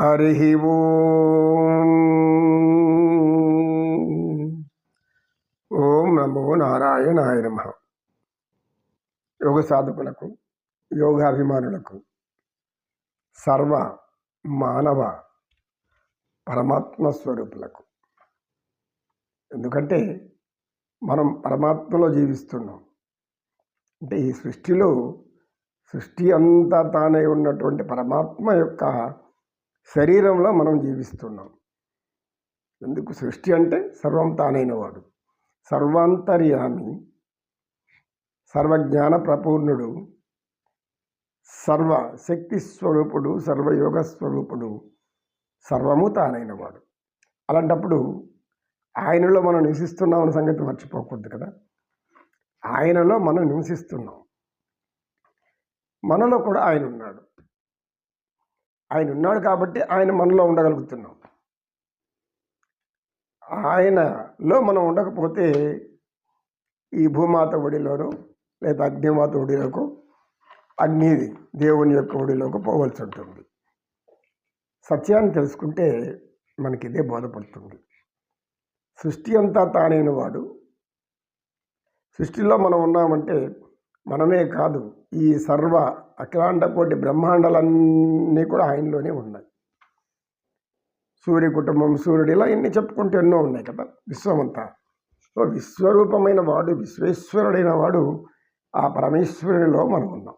హరి ఓం ఓం నమో నారాయణాయ నమ యోగ సాధకులకు యోగాభిమానులకు సర్వ మానవ పరమాత్మ స్వరూపులకు ఎందుకంటే మనం పరమాత్మలో జీవిస్తున్నాం. అంటే ఈ సృష్టిలో సృష్టి అంతా తానే ఉన్నటువంటి పరమాత్మ యొక్క శరీరంలో మనం జీవిస్తున్నాం. ఎందుకు? సృష్టి అంటే సర్వం తానైన వాడు. సర్వాంతర్యామి సర్వజ్ఞాన ప్రపూర్ణుడు సర్వ శక్తి స్వరూపుడు సర్వయోగ స్వరూపుడు సర్వము తానైన వాడు. అలాంటప్పుడు ఆయనలో మనం నివసిస్తున్నామన్న సంగతి మర్చిపోకూడదు కదా? ఆయనలో మనం నివసిస్తున్నాం. మనలో కూడా ఆయన ఉన్నాడు. ఆయన ఉన్నాడు కాబట్టి ఆయన మనలో ఉండగలుగుతున్నాం. ఆయనలో మనం ఉండకపోతే ఈ భూమాత ఒడిలోనో లేదా అగ్నిమాత ఒడిలోకి అగ్ని దేవుని యొక్క ఒడిలోకి పోవలసి ఉంటుంది. సత్యాన్ని తెలుసుకుంటే మనకి ఇదే బోధపడుతుంది. సృష్టి అంతా తానైన వాడు సృష్టిలో మనం ఉన్నామంటే మనమే కాదు ఈ సర్వ అఖిలాండ కోటి బ్రహ్మాండాలన్నీ కూడా ఆయనలోనే ఉన్నాయి. సూర్య కుటుంబం సూర్యుడు ఇలా ఎన్ని చెప్పుకుంటూ ఎన్నో ఉన్నాయి కదా విశ్వమంతా. సో విశ్వరూపమైన వాడు విశ్వేశ్వరుడైన వాడు ఆ పరమేశ్వరునిలో మనం ఉన్నాం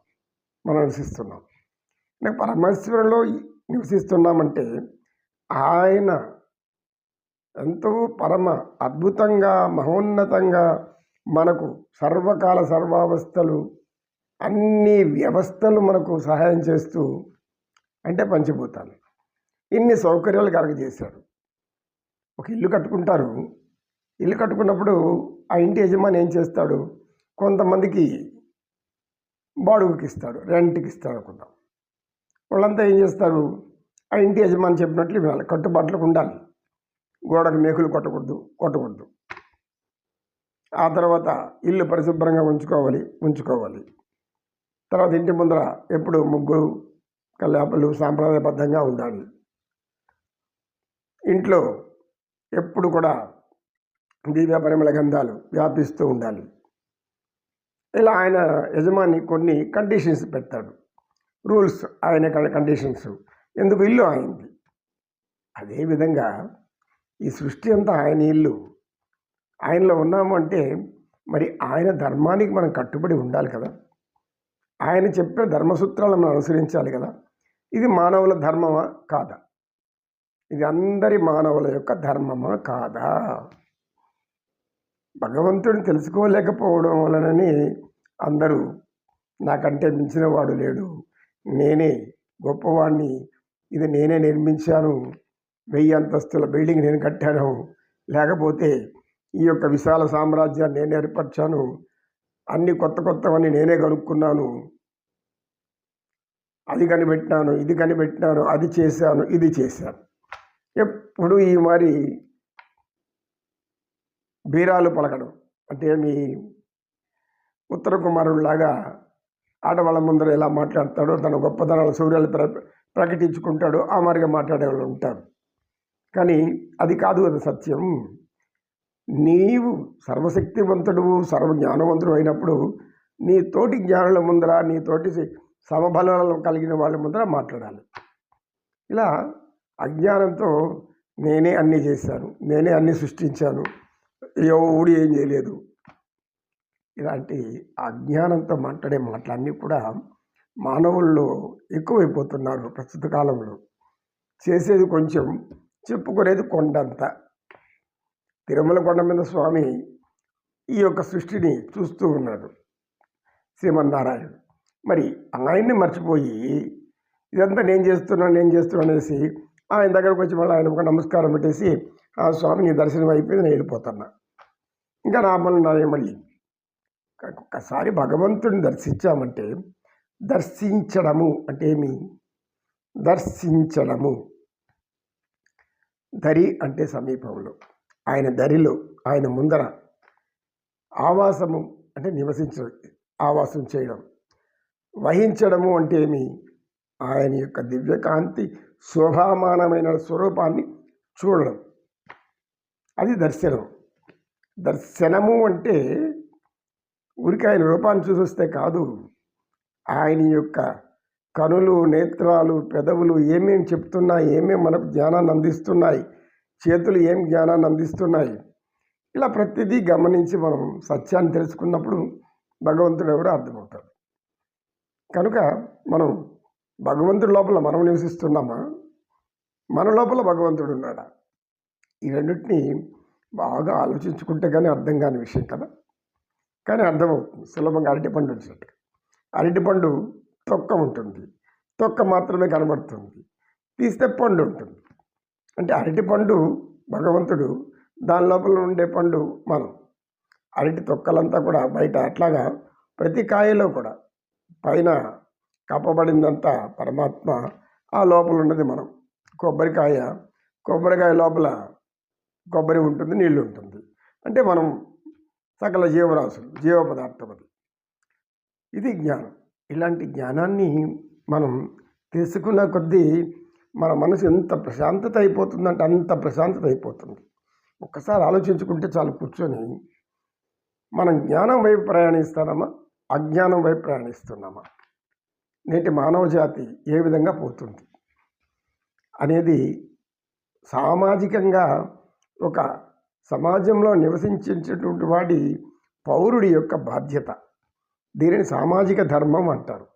మనం నివసిస్తున్నాం. పరమేశ్వరులో నివసిస్తున్నామంటే ఆయన ఎంతో పరమ అద్భుతంగా మహోన్నతంగా మనకు సర్వకాల సర్వావస్థలు అన్ని వ్యవస్థలు మనకు సహాయం చేస్తూ అంటే పంచిపోతాను. ఇన్ని సౌకర్యాలు కలగజేశాడు. ఒక ఇల్లు కట్టుకుంటారు. ఇల్లు కట్టుకున్నప్పుడు ఆ ఇంటి యజమాని ఏం చేస్తాడు? కొంతమందికి బాడుగుకి ఇస్తాడు రెంట్కి ఇస్తాడు అనుకుందాం. వాళ్ళంతా ఏం చేస్తారు? ఆ ఇంటి యజమాని చెప్పినట్లు కట్టుబాట్లకు ఉండాలి. గోడకు మేకులు కొట్టకూడదు కొట్టకూడదు. ఆ తర్వాత ఇల్లు పరిశుభ్రంగా ఉంచుకోవాలి ఉంచుకోవాలి. తర్వాత ఇంటి ముందర ఎప్పుడు ముగ్గురు కల్లాపలు సాంప్రదాయబద్ధంగా ఉండాలి. ఇంట్లో ఎప్పుడు కూడా దివ్య పరిమళ గంధాలు వ్యాపిస్తూ ఉండాలి. ఇలా ఆయన యజమాని కొన్ని కండిషన్స్ పెడతాడు. రూల్స్ ఆయన కండిషన్స్ ఎందుకు ఇల్లు ఆయనది? అదేవిధంగా ఈ సృష్టి అంతా ఆయన ఇల్లు. ఆయనలో ఉన్నాము అంటే మరి ఆయన ధర్మానికి మనం కట్టుబడి ఉండాలి కదా. ఆయన చెప్పిన ధర్మసూత్రాలను మనం అనుసరించాలి కదా. ఇది మానవుల ధర్మమా? కాదా. ఇది అందరి మానవుల యొక్క ధర్మమా? కాదా. భగవంతుడిని తెలుసుకోలేకపోవడం వలనని అందరూ నాకంటే మించిన వాడు లేడు. నేనే గొప్పవాడిని ఇది నేనే నిర్మించాను. వెయ్యి అంతస్తుల బిల్డింగ్ నేను కట్టాను. లేకపోతే ఈ యొక్క విశాల సామ్రాజ్యాన్ని నేను ఏర్పరిచాను. అన్ని కొత్త కొత్తవన్నీ నేనే కనుక్కున్నాను అది కనిపెట్టినాను ఇది కనిపెట్టినాను అది చేశాను ఇది చేశాను. ఎప్పుడు ఈ మరి బీరాలు పలకడం అంటే మీ ఉత్తర కుమారుడిలాగా ఆడవాళ్ళ ముందర ఎలా మాట్లాడతాడో తన గొప్పతనాలు సూర్యాలు ప్ర ప్రకటించుకుంటాడో ఆ మారిగా మాట్లాడే వాళ్ళు ఉంటారు. కానీ అది కాదు అది సత్యం. నీవు సర్వశక్తివంతుడు సర్వజ్ఞానవంతుడు అయినప్పుడు నీ తోటి జ్ఞానుల ముందర నీ తోటి సమబలం కలిగిన వాళ్ళ ముందర మాట్లాడాలి. ఇలా అజ్ఞానంతో నేనే అన్నీ చేశాను నేనే అన్నీ సృష్టించాను ఎవడు ఏం చేయలేదు. ఇలాంటి అజ్ఞానంతో మాట్లాడే మాటలన్నీ కూడా మానవుల్లో ఎక్కువైపోతున్నారు ప్రస్తుత కాలంలో. చేసేది కొంచెం చెప్పుకునేది కొండంత. తిరుమల కొండ మీద స్వామి ఈ యొక్క సృష్టిని చూస్తూ ఉన్నాడు శ్రీమన్నారాయణ మరి ఆయన్ని మర్చిపోయి ఇదంతా నేను చేస్తున్నాను నేను చేస్తున్నాను అనేసి ఆయన దగ్గరకు వచ్చి మళ్ళీ ఆయన ఒక నమస్కారం పెట్టేసి ఆ స్వామిని దర్శనం అయిపోయింది నేను వెళ్ళిపోతున్నా. ఇంకా నా పనులు నాదే మళ్ళీ ఒక్కసారి భగవంతుడిని దర్శించామంటే దర్శించడము అంటే ఏమి? దర్శించడము. దరి అంటే సమీపంలో. ఆయన దరిలో ఆయన ముందర ఆవాసము అంటే నివసించడం ఆవాసం చేయడం. వహించడము అంటే ఏమి? ఆయన యొక్క దివ్యకాంతి శోభామానమైన స్వరూపాన్ని చూడడం. అది దర్శనం. దర్శనము అంటే ఊరికి ఆయన రూపాన్ని చూసొస్తే కాదు. ఆయన యొక్క కనులు నేత్రాలు పెదవులు ఏమేమి చెప్తున్నాయి ఏమేమి మనకు జ్ఞానాన్ని అందిస్తున్నాయి చేతులు ఏం జ్ఞానాన్ని అందిస్తున్నాయి? ఇలా ప్రతిదీ గమనించి మనం సత్యాన్ని తెలుసుకున్నప్పుడు భగవంతుడు ఎవరో అర్థమవుతాడు. కనుక మనం భగవంతుడి లోపల మనం నివసిస్తున్నామా? మన లోపల భగవంతుడు ఉన్నాడా? ఈ రెండింటిని బాగా ఆలోచించుకుంటే కానీ అర్థం కాని విషయం కదా? కానీ అర్థమవుతుంది. సులభంగా అరటిపండు వచ్చినట్టు. అరటిపండు తొక్క ఉంటుంది. తొక్క మాత్రమే కనబడుతుంది. తీస్తే పండు ఉంటుంది. అంటే అరటిపండు భగవంతుడు దాని లోపల ఉండే పండు మనం అరటి తొక్కలంతా కూడా బయట అట్లాగా ప్రతి కాయలో కూడా పైన కప్పబడిందంతా పరమాత్మ ఆ లోపల ఉన్నది మనం. కొబ్బరికాయ కొబ్బరికాయ లోపల కొబ్బరి ఉంటుంది నీళ్ళు ఉంటుంది. అంటే మనం సకల జీవరాశులు జీవ పదార్థం అది ఇది జ్ఞానం. ఇలాంటి జ్ఞానాన్ని మనం తెలుసుకున్న కొద్దీ మన మనసు ఎంత ప్రశాంతత అయిపోతుందంటే అంత ప్రశాంతత అయిపోతుంది. ఒక్కసారి ఆలోచించుకుంటే చాలు కూర్చొని మనం జ్ఞానం వైపు ప్రయాణిస్తామా అజ్ఞానం వైపు ప్రయాణిస్తున్నామా? నేటి మానవ జాతి ఏ విధంగా పోతుంది? అనేది సామాజికంగా ఒక సమాజంలో నివసించేటటువంటి వాడి పౌరుడి యొక్క బాధ్యత. దీనిని సామాజిక ధర్మం అంటారు.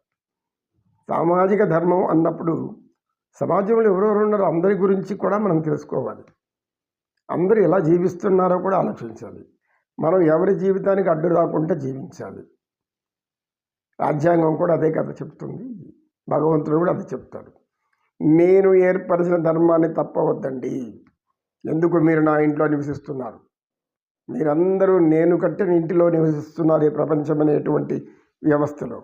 సామాజిక ధర్మం అన్నప్పుడు సమాజంలో ఎవరెవరు ఉన్నారో అందరి గురించి కూడా మనం తెలుసుకోవాలి. అందరూ ఎలా జీవిస్తున్నారో కూడా ఆలోచించాలి. మనం ఎవరి జీవితానికి అడ్డు రాకుండా జీవించాలి. రాజ్యాంగం కూడా అదే కథ చెప్తుంది. భగవంతుడు కూడా అదే చెప్తాడు. నేను ఏర్పరిచిన ధర్మాన్ని తప్పవద్దండి. ఎందుకు మీరు నా ఇంట్లో నివసిస్తున్నారు? మీరందరూ నేను కట్టిన ఇంటిలో నివసిస్తున్నారు ఈ ప్రపంచం అనేటువంటి వ్యవస్థలో.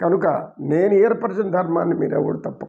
కనుక నేను ఏర్పరిచిన ధర్మాన్ని మీరు ఎవరు తప్ప